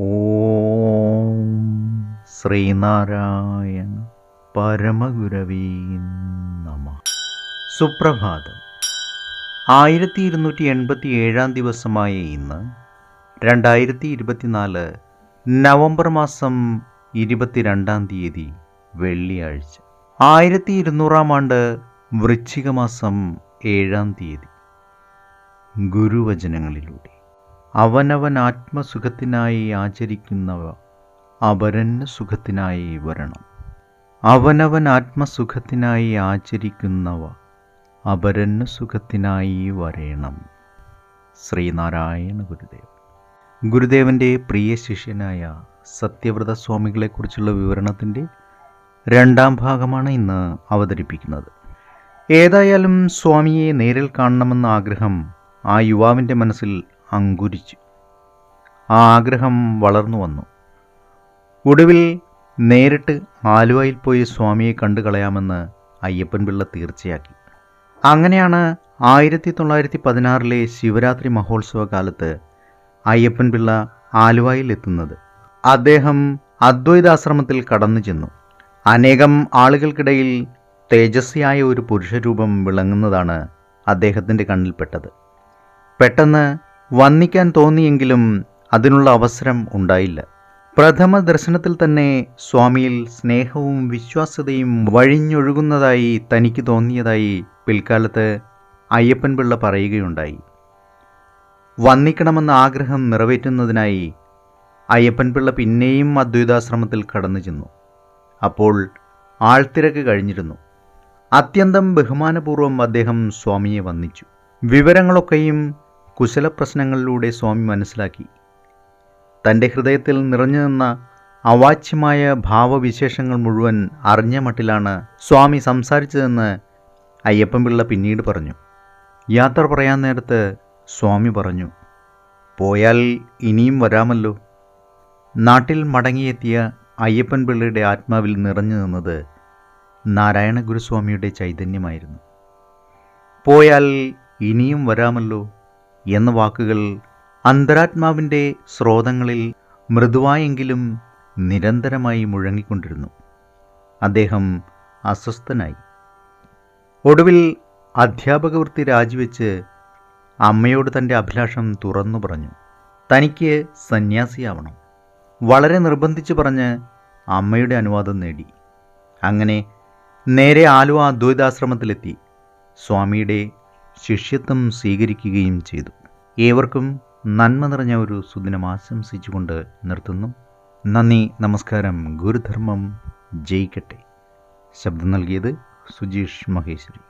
ഓം ശ്രീനാരായണ പരമഗുരവീ നമ. സുപ്രഭാതം. ആയിരത്തി ഇരുന്നൂറ്റി എൺപത്തി ഏഴാം ദിവസമായ ഇന്ന് രണ്ടായിരത്തി ഇരുപത്തിനാല് നവംബർ മാസം ഇരുപത്തിരണ്ടാം തീയതി വെള്ളിയാഴ്ച. ആയിരത്തി ഇരുന്നൂറാം ആണ്ട് വൃശ്ചിക മാസം ഏഴാം തീയതി. ഗുരുവചനങ്ങളിലൂടെ. അവനവൻ ആത്മസുഖത്തിനായി ആചരിക്കുന്നവ അപരന് സുഖത്തിനായി വരണം. അവനവൻ ആത്മസുഖത്തിനായി ആചരിക്കുന്നവ അപരന് സുഖത്തിനായി വരേണം. ശ്രീനാരായണ ഗുരുദേവ് ഗുരുദേവന്റെ പ്രിയ ശിഷ്യനായ സത്യവ്രത സ്വാമികളെക്കുറിച്ചുള്ള വിവരണത്തിന്റെ രണ്ടാം ഭാഗമാണ് ഇന്ന് അവതരിപ്പിക്കുന്നത്. ഏതായാലും സ്വാമിയെ നേരിൽ കാണണമെന്ന ആഗ്രഹം ആ യുവാവിന്റെ മനസ്സിൽ അങ്കുരിച്ചു. ആ ആഗ്രഹം വളർന്നു വന്നു. ഒടുവിൽ നേരിട്ട് ആലുവയിൽ പോയി സ്വാമിയെ കണ്ടു കളയാമെന്ന് അയ്യപ്പൻ പിള്ള തീർച്ചയാക്കി. അങ്ങനെയാണ് ആയിരത്തി തൊള്ളായിരത്തി പതിനാറിലെ ശിവരാത്രി മഹോത്സവ കാലത്ത് അയ്യപ്പൻ പിള്ള ആലുവയിൽ എത്തുന്നത്. അദ്ദേഹം അദ്വൈതാശ്രമത്തിൽ കടന്നു ചെന്നു. അനേകം ആളുകൾക്കിടയിൽ തേജസ്വിയായ ഒരു പുരുഷരൂപം വിളങ്ങുന്നതാണ് അദ്ദേഹത്തിന്റെ കണ്ണിൽപ്പെട്ടത്. പെട്ടെന്ന് വന്നിക്കാൻ തോന്നിയെങ്കിലും അതിനുള്ള അവസരം ഉണ്ടായില്ല. പ്രഥമ ദർശനത്തിൽ തന്നെ സ്വാമിയിൽ സ്നേഹവും വിശ്വാസ്യതയും വഴിഞ്ഞൊഴുകുന്നതായി തനിക്ക് തോന്നിയതായി പിൽക്കാലത്ത് അയ്യപ്പൻ പിള്ള പറയുകയുണ്ടായി. വന്നിക്കണമെന്ന ആഗ്രഹം നിറവേറ്റുന്നതിനായി അയ്യപ്പൻ പിള്ള പിന്നെയും അദ്വൈതാശ്രമത്തിൽ കടന്നു ചെന്നു. അപ്പോൾ ആൾത്തിരക്ക് കഴിഞ്ഞിരുന്നു. അത്യന്തം ബഹുമാനപൂർവം അദ്ദേഹം സ്വാമിയെ വന്ദിച്ചു. വിവരങ്ങളൊക്കെയും കുശലപ്രശ്നങ്ങളിലൂടെ സ്വാമി മനസ്സിലാക്കി. തന്റെ ഹൃദയത്തിൽ നിറഞ്ഞു നിന്ന അവാച്യമായ ഭാവവിശേഷങ്ങൾ മുഴുവൻ അറിഞ്ഞ മട്ടിലാണ് സ്വാമി സംസാരിച്ചതെന്ന് അയ്യപ്പൻപിള്ള പിന്നീട് പറഞ്ഞു. യാത്ര പറയാൻ നേരത്ത് സ്വാമി പറഞ്ഞു പോയാൽ ഇനിയും വരാമല്ലോ. നാട്ടിൽ മടങ്ങിയെത്തിയ അയ്യപ്പൻ പിള്ളയുടെ ആത്മാവിൽ നിറഞ്ഞു നിന്നത് നാരായണ ഗുരുസ്വാമിയുടെ ചൈതന്യമായിരുന്നു. പോയാൽ ഇനിയും വരാമല്ലോ. എന്ന വാക്കുകൾ അന്തരാത്മാവിന്റെ സ്രോതങ്ങളിൽ മൃദുവായെങ്കിലും നിരന്തരമായി മുഴങ്ങിക്കൊണ്ടിരുന്നു. അദ്ദേഹം അസ്വസ്ഥനായി. ഒടുവിൽ അധ്യാപക വൃത്തി രാജിവെച്ച് അമ്മയോട് തന്റെ അഭിലാഷം തുറന്നു പറഞ്ഞു തനിക്ക് സന്യാസിയാവണം. വളരെ നിർബന്ധിച്ച് പറഞ്ഞ് അമ്മയുടെ അനുവാദം നേടി. അങ്ങനെ നേരെ ആലുവ അദ്വൈതാശ്രമത്തിലെത്തി. സ്വാമിയുടെ ശിഷ്യത്വം സ്വീകരിക്കുകയും ചെയ്തു. ഏവർക്കും നന്മ നിറഞ്ഞ ഒരു സുദിനം ആശംസിച്ചുകൊണ്ട് നിർത്തുന്നു. നന്ദി നമസ്കാരം ഗുരുധർമ്മം ജയിക്കട്ടെ. ശബ്ദം നൽകിയത് സുജീഷ് മഹേശ്വരി.